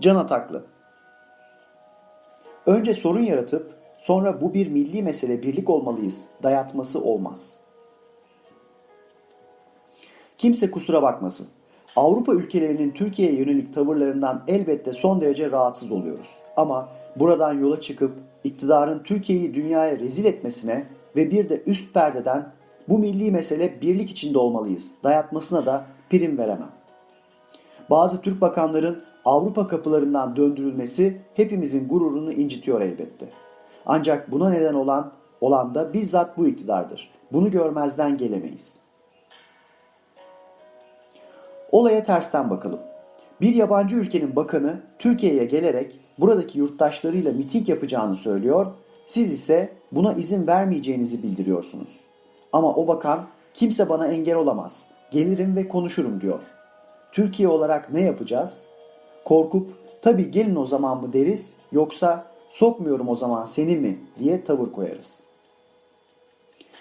Can Ataklı Önce sorun yaratıp sonra bu bir milli mesele birlik olmalıyız dayatması olmaz. Kimse kusura bakmasın. Avrupa ülkelerinin Türkiye'ye yönelik tavırlarından elbette son derece rahatsız oluyoruz. Ama buradan yola çıkıp iktidarın Türkiye'yi dünyaya rezil etmesine ve bir de üst perdeden bu milli mesele birlik içinde olmalıyız dayatmasına da prim veremem. Bazı Türk bakanların Avrupa kapılarından döndürülmesi hepimizin gururunu incitiyor elbette. Ancak buna neden olan olan da bizzat bu iktidardır. Bunu görmezden gelemeyiz. Olaya tersten bakalım. Bir yabancı ülkenin bakanı Türkiye'ye gelerek buradaki yurttaşlarıyla miting yapacağını söylüyor, siz ise buna izin vermeyeceğinizi bildiriyorsunuz. Ama o bakan kimse bana engel olamaz, gelirim ve konuşurum diyor. Türkiye olarak ne yapacağız? Korkup tabii gelin o zaman mı deriz yoksa sokmuyorum o zaman seni mi diye tavır koyarız.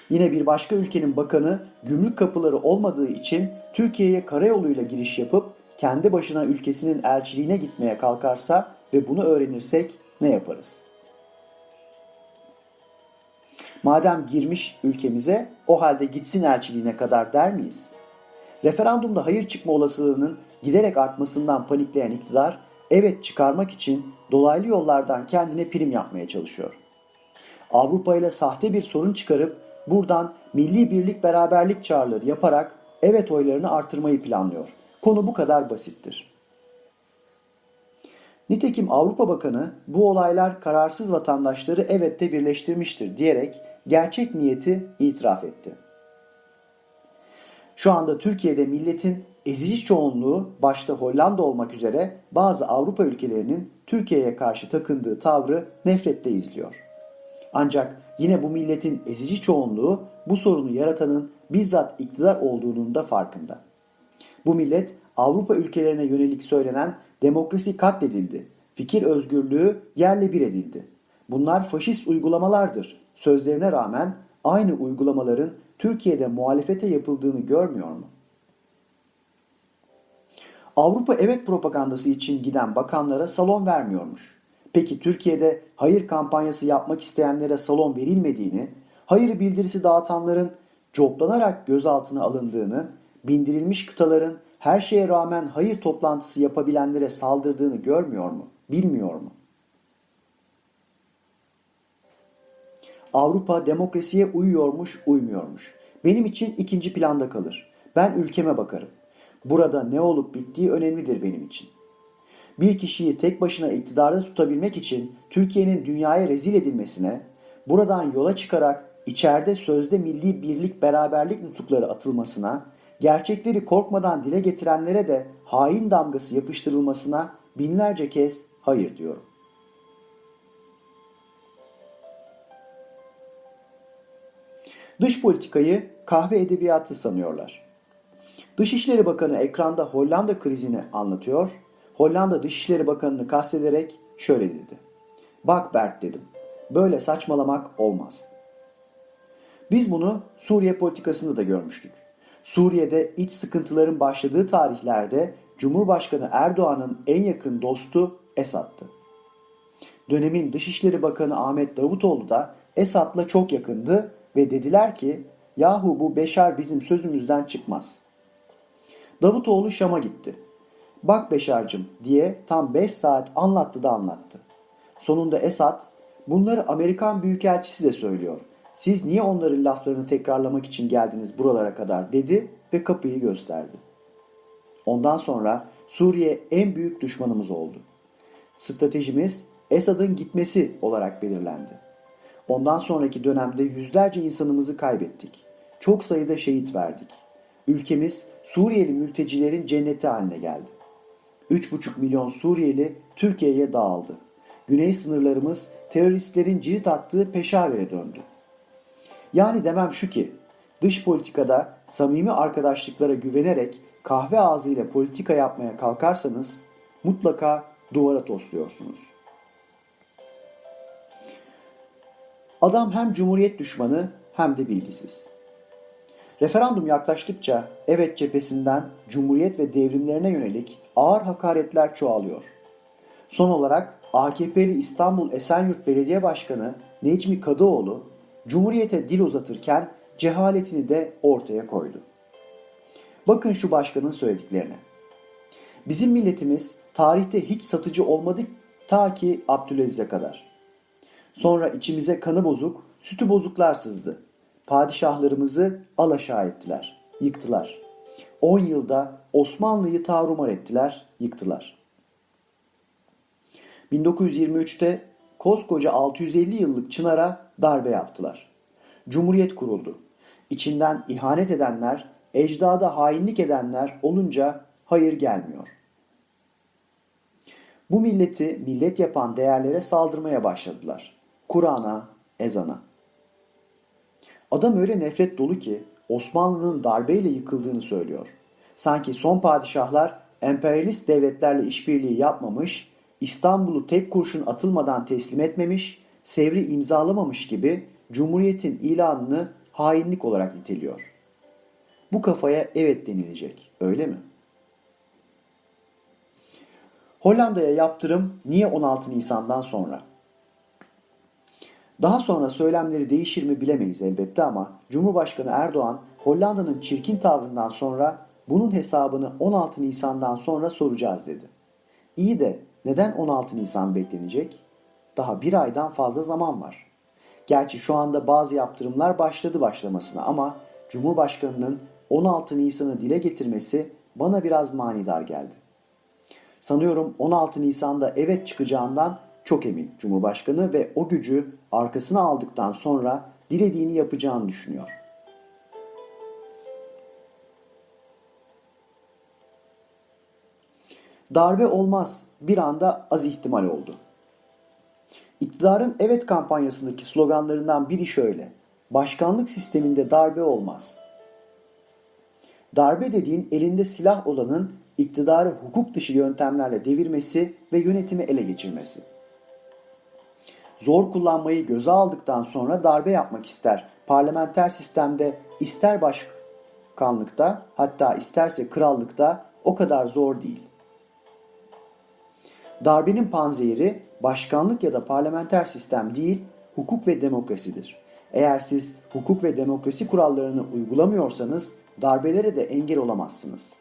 Yine bir başka ülkenin bakanı gümrük kapıları olmadığı için Türkiye'ye karayoluyla giriş yapıp kendi başına ülkesinin elçiliğine gitmeye kalkarsa ve bunu öğrenirsek ne yaparız? Madem girmiş ülkemize o halde gitsin elçiliğine kadar der miyiz? Referandumda hayır çıkma olasılığının giderek artmasından panikleyen iktidar evet çıkarmak için dolaylı yollardan kendine prim yapmaya çalışıyor. Avrupa ile sahte bir sorun çıkarıp buradan milli birlik beraberlik çağrıları yaparak evet oylarını artırmayı planlıyor. Konu bu kadar basittir. Nitekim Avrupa Bakanı bu olaylar kararsız vatandaşları evette birleştirmiştir diyerek gerçek niyeti itiraf etti. Şu anda Türkiye'de milletin ezici çoğunluğu başta Hollanda olmak üzere bazı Avrupa ülkelerinin Türkiye'ye karşı takındığı tavrı nefretle izliyor. Ancak yine bu milletin ezici çoğunluğu bu sorunu yaratanın bizzat iktidar olduğunun da farkında. Bu millet Avrupa ülkelerine yönelik söylenen demokrasi katledildi, fikir özgürlüğü yerle bir edildi. Bunlar faşist uygulamalardır. Sözlerine rağmen aynı uygulamaların Türkiye'de muhalefete yapıldığını görmüyor mu? Avrupa evet propagandası için giden bakanlara salon vermiyormuş. Peki Türkiye'de hayır kampanyası yapmak isteyenlere salon verilmediğini, hayır bildirisi dağıtanların coplanarak gözaltına alındığını, bindirilmiş kıtaların her şeye rağmen hayır toplantısı yapabilenlere saldırdığını görmüyor mu? Bilmiyor mu? Avrupa demokrasiye uyuyormuş, uymuyormuş. Benim için ikinci planda kalır. Ben ülkeme bakarım. Burada ne olup bittiği önemlidir benim için. Bir kişiyi tek başına iktidarda tutabilmek için Türkiye'nin dünyaya rezil edilmesine, buradan yola çıkarak içeride sözde milli birlik beraberlik nutukları atılmasına, gerçekleri korkmadan dile getirenlere de hain damgası yapıştırılmasına binlerce kez hayır diyorum. Dış politikayı kahve edebiyatı sanıyorlar. Dışişleri Bakanı ekranda Hollanda krizini anlatıyor. Hollanda Dışişleri Bakanı'nı kastederek şöyle dedi. Bak Bert dedim. Böyle saçmalamak olmaz. Biz bunu Suriye politikasında da görmüştük. Suriye'de iç sıkıntıların başladığı tarihlerde Cumhurbaşkanı Erdoğan'ın en yakın dostu Esad'tı. Dönemin Dışişleri Bakanı Ahmet Davutoğlu da Esad'la çok yakındı ve dediler ki yahu bu Beşar bizim sözümüzden çıkmaz. Davutoğlu Şam'a gitti. Bak Beşar'cım diye tam 5 saat anlattı da anlattı. Sonunda Esad bunları Amerikan Büyükelçisi de söylüyor. Siz niye onların laflarını tekrarlamak için geldiniz buralara kadar dedi ve kapıyı gösterdi. Ondan sonra Suriye en büyük düşmanımız oldu. Stratejimiz Esad'ın gitmesi olarak belirlendi. Ondan sonraki dönemde yüzlerce insanımızı kaybettik. Çok sayıda şehit verdik. Ülkemiz Suriyeli mültecilerin cenneti haline geldi. 3,5 milyon Suriyeli Türkiye'ye dağıldı. Güney sınırlarımız teröristlerin cirit attığı Peşaver'e döndü. Yani demem şu ki, dış politikada samimi arkadaşlıklara güvenerek kahve ağzıyla politika yapmaya kalkarsanız mutlaka duvara tosluyorsunuz. Adam hem cumhuriyet düşmanı hem de bilgisiz. Referandum yaklaştıkça evet cephesinden cumhuriyet ve devrimlerine yönelik ağır hakaretler çoğalıyor. Son olarak AKP'li İstanbul Esenyurt Belediye Başkanı Necmi Kadıoğlu Cumhuriyete dil uzatırken cehaletini de ortaya koydu. Bakın şu başkanın söylediklerine. Bizim milletimiz tarihte hiç satıcı olmadık ta ki Abdülaziz'e kadar. Sonra içimize kanı bozuk, sütü bozuklar sızdı. Padişahlarımızı alaşağı ettiler, yıktılar. 10 yılda Osmanlı'yı tarumar ettiler, yıktılar. 1923'te koskoca 650 yıllık Çınar'a darbe yaptılar. Cumhuriyet kuruldu. İçinden ihanet edenler, ecdada hainlik edenler olunca hayır gelmiyor. Bu milleti millet yapan değerlere saldırmaya başladılar. Kur'an'a, ezana. Adam öyle nefret dolu ki Osmanlı'nın darbeyle yıkıldığını söylüyor. Sanki son padişahlar emperyalist devletlerle işbirliği yapmamış, İstanbul'u tek kurşun atılmadan teslim etmemiş, Sevri imzalamamış gibi Cumhuriyet'in ilanını hainlik olarak niteliyor. Bu kafaya evet denilecek, öyle mi? Hollanda'ya yaptırım niye 16 Nisan'dan sonra? Daha sonra söylemleri değişir mi bilemeyiz elbette ama Cumhurbaşkanı Erdoğan Hollanda'nın çirkin tavrından sonra bunun hesabını 16 Nisan'dan sonra soracağız dedi. İyi de neden 16 Nisan beklenecek? Daha bir aydan fazla zaman var. Gerçi şu anda bazı yaptırımlar başladı başlamasına ama Cumhurbaşkanı'nın 16 Nisan'ı dile getirmesi bana biraz manidar geldi. Sanıyorum 16 Nisan'da evet çıkacağından çok emin Cumhurbaşkanı ve o gücü arkasına aldıktan sonra dilediğini yapacağını düşünüyor. Darbe olmaz bir anda az ihtimal oldu. İktidarın evet kampanyasındaki sloganlarından biri şöyle. Başkanlık sisteminde darbe olmaz. Darbe dediğin elinde silah olanın iktidarı hukuk dışı yöntemlerle devirmesi ve yönetimi ele geçirmesi. Zor kullanmayı göze aldıktan sonra darbe yapmak ister. Parlamenter sistemde ister başkanlıkta hatta isterse krallıkta o kadar zor değil. Darbenin panzehiri başkanlık ya da parlamenter sistem değil, hukuk ve demokrasidir. Eğer siz hukuk ve demokrasi kurallarını uygulamıyorsanız darbelere de engel olamazsınız.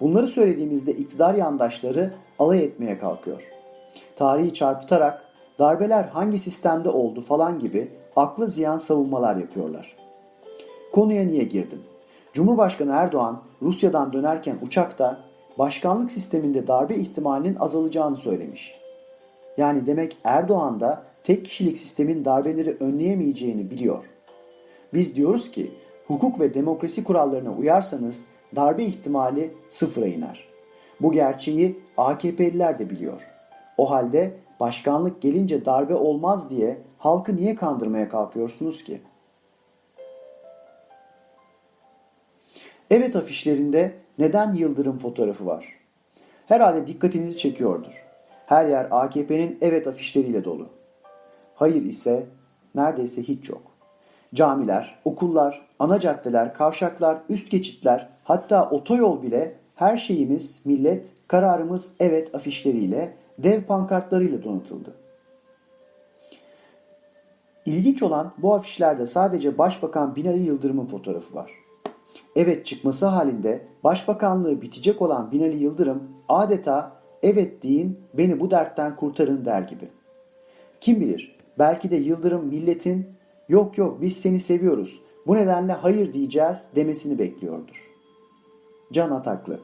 Bunları söylediğimizde iktidar yandaşları alay etmeye kalkıyor. Tarihi çarpıtarak darbeler hangi sistemde oldu falan gibi aklı ziyan savunmalar yapıyorlar. Konuya niye girdim? Cumhurbaşkanı Erdoğan Rusya'dan dönerken uçakta başkanlık sisteminde darbe ihtimalinin azalacağını söylemiş. Yani demek Erdoğan da tek kişilik sistemin darbeleri önleyemeyeceğini biliyor. Biz diyoruz ki hukuk ve demokrasi kurallarına uyarsanız darbe ihtimali sıfıra iner. Bu gerçeği AKP'liler de biliyor. O halde başkanlık gelince darbe olmaz diye halkı niye kandırmaya kalkıyorsunuz ki? Evet afişlerinde neden Yıldırım fotoğrafı var? Herhalde dikkatinizi çekiyordur. Her yer AKP'nin evet afişleriyle dolu. Hayır ise neredeyse hiç yok. Camiler, okullar, ana caddeler, kavşaklar, üst geçitler, hatta otoyol bile her şeyimiz millet, kararımız evet afişleriyle, dev pankartlarıyla donatıldı. İlginç olan bu afişlerde sadece Başbakan Binali Yıldırım'ın fotoğrafı var. Evet çıkması halinde başbakanlığı bitecek olan Binali Yıldırım adeta evet deyin beni bu dertten kurtarın der gibi. Kim bilir belki de Yıldırım milletin yok yok biz seni seviyoruz bu nedenle hayır diyeceğiz demesini bekliyordur. Can Ataklı